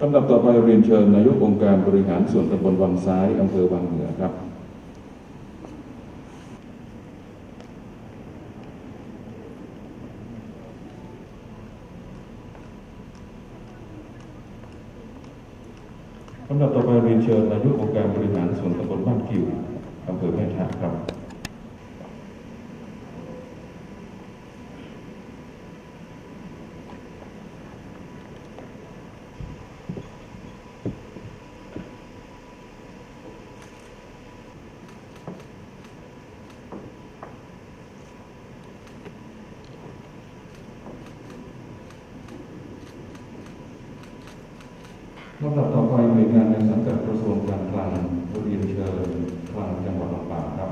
ลำดับต่อไปเรียนเชิญนายกองค์การบริหารส่วนตำบลวังซ้ายอำเภอวังเหนือครับลำดับต่อไปเรียนเชิญนายกองค์การบริหารส่วนตำบลบ้านกิ่วอำเภอแม่ทะครับ ลำดับต่อไปหน่วยงานในสังกัดกระทรวงการคลังเรียนเชิญคลังจังหวัดลำปางครับ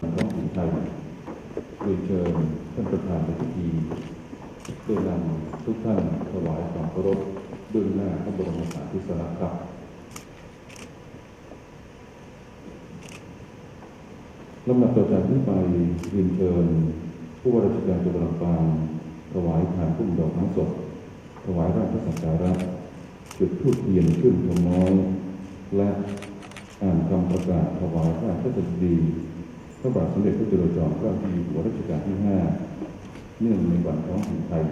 ท้องถิ่นไทยเรียนเชิญท่านประธานในพิธีได้นำทุกท่านถวายความเคารพเบื้องหน้าพระบรมสารีริสลักษณ์ครับลำดับต่อจากนี้ไปเรียนเชิญ ผู้ว่าราชการจังหวัดลำปางถวายผ่านพุ่มดอกไม้สดถวายราชสักการะจุดธูปเทียนขึ้นทงน้อย และอ่านคำประกาศถวายพระราชสดี พระบาทสมเด็จพระจุลจอมเกล้าเจ้าอยู่หัวรัชกาลที่ห้าเนื่องในวันท้องถิ่นไทย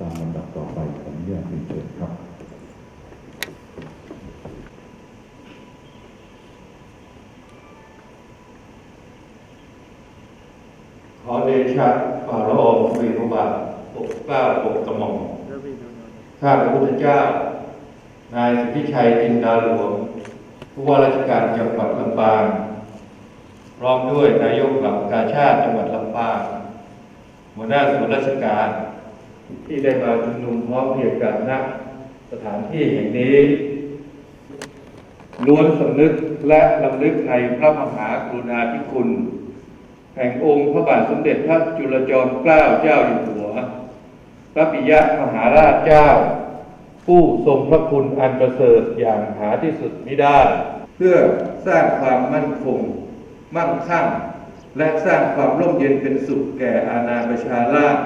ตามลำดับต่อไปขออนุญาตเรียนเชิญครับขอเดชะฝ่าละอองวีรุบาทปกเกล้าปกกระหม่อมข้าพระพุทธเจ้า นายสิทธิชัยจินดาหลวงผู้ว่าราชการจังหวัดลำปาง พร้อมด้วยนายกเหล่ากาชาติจังหวัดลำปางหัวหน้าส่วนราชการ ที่ได้มาชุมนุมพร้อมเพียงกันณสถานที่แห่งนี้ล้วนสำนึกและลำลึกในพระมหากรุณาธิคุณ แห่งองค์พระบาทสมเด็จพระจุลจอมเกล้าเจ้าอยู่หัว พระปิยะมหาราชเจ้า ผู้ทรงพระคุณอันประเสริฐอย่างหาที่สุดมิได้ เพื่อสร้างความมั่นคง มั่งคั่ง และสร้างความร่มเย็นเป็นสุขแก่อาณาประชาราช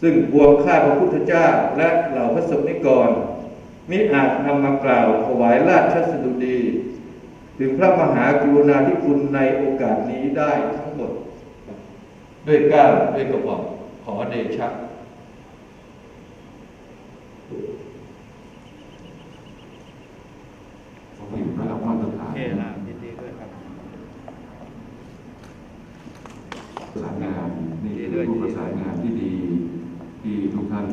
ซึ่งพวงข้าพระพุทธเจ้าและเหล่าพระสงฆ์นิกรมิอาจนำมากล่าวถวายราชสดุดี ถึงพระมหากรุณาธิคุณในโอกาสนี้ได้ทั้งหมด ด้วยกล้าด้วยกระบอกขอเดชะ ขอให้อยู่ระดับมาตรฐาน โอเคนะยินดีด้วยครับ ประสานงานนี่คือผู้ประสานงานที่ดีที่ทุกท่าน